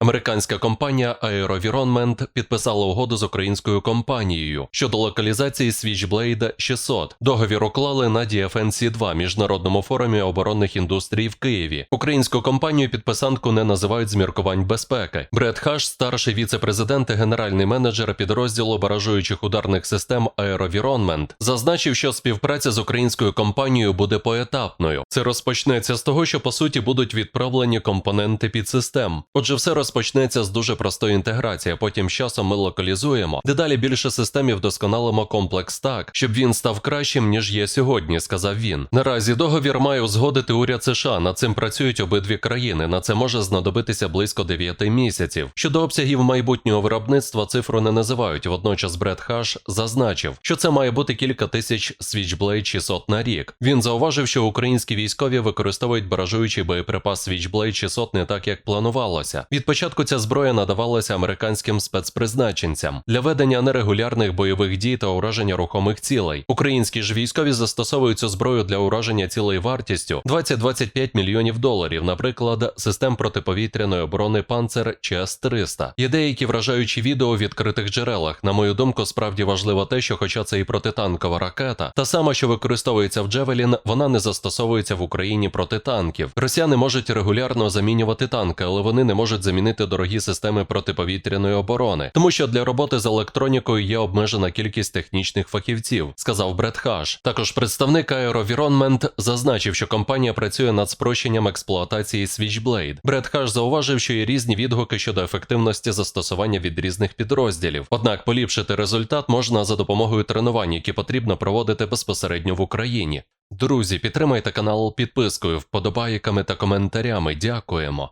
Американська компанія Aerovironment підписала угоду з українською компанією щодо локалізації Switchblade 600. Договір уклали на DFNC-2 міжнародному форумі оборонних індустрій в Києві. Українську компанію підписантку не називають з міркувань безпеки. Бред Хаш, старший віце-президент і генеральний менеджер підрозділу баражуючих ударних систем Aerovironment, зазначив, що співпраця з українською компанією буде поетапною. Це розпочнеться з того, що по суті будуть відправлені компоненти підсистем. Отже, все розпочнеться з дуже простої інтеграції. Потім з часом ми локалізуємо. Дедалі більше систем і вдосконалимо комплекс так, щоб він став кращим ніж є сьогодні, сказав він. Наразі договір має узгодити уряд США. Над цим працюють обидві країни. На це може знадобитися близько 9 місяців. Щодо обсягів майбутнього виробництва цифру не називають. Водночас Бред Хаш зазначив, що це має бути кілька тисяч Switchblade 600 на рік. Він зауважив, що українські військові використовують баражуючий боєприпас Switchblade 600 не так, як планувалося. Від початку ця зброя надавалася американським спецпризначенцям для ведення нерегулярних бойових дій та ураження рухомих цілей. Українські ж військові застосовують цю зброю для ураження цілей вартістю 20-25 мільйонів доларів, наприклад, систем протиповітряної оборони Панцер чи С-300. Є деякі вражаючі відео у відкритих джерелах. На мою думку, справді важливо те, що, хоча це і протитанкова ракета, та сама, що використовується в Джевелін, вона не застосовується в Україні проти танків. Росіяни можуть регулярно замінювати танки, але вони не можуть замінити дорогі системи протиповітряної оборони, тому що для роботи з електронікою є обмежена кількість технічних фахівців, сказав Бред Хаш. Також представник Aerovironment зазначив, що компанія працює над спрощенням експлуатації Switchblade. Бред Хаш зауважив, що є різні відгуки щодо ефективності застосування від різних підрозділів. Однак поліпшити результат можна за допомогою тренувань, які потрібно проводити безпосередньо в Україні. Друзі, підтримайте канал підпискою, вподобайками та коментарями. Дякуємо.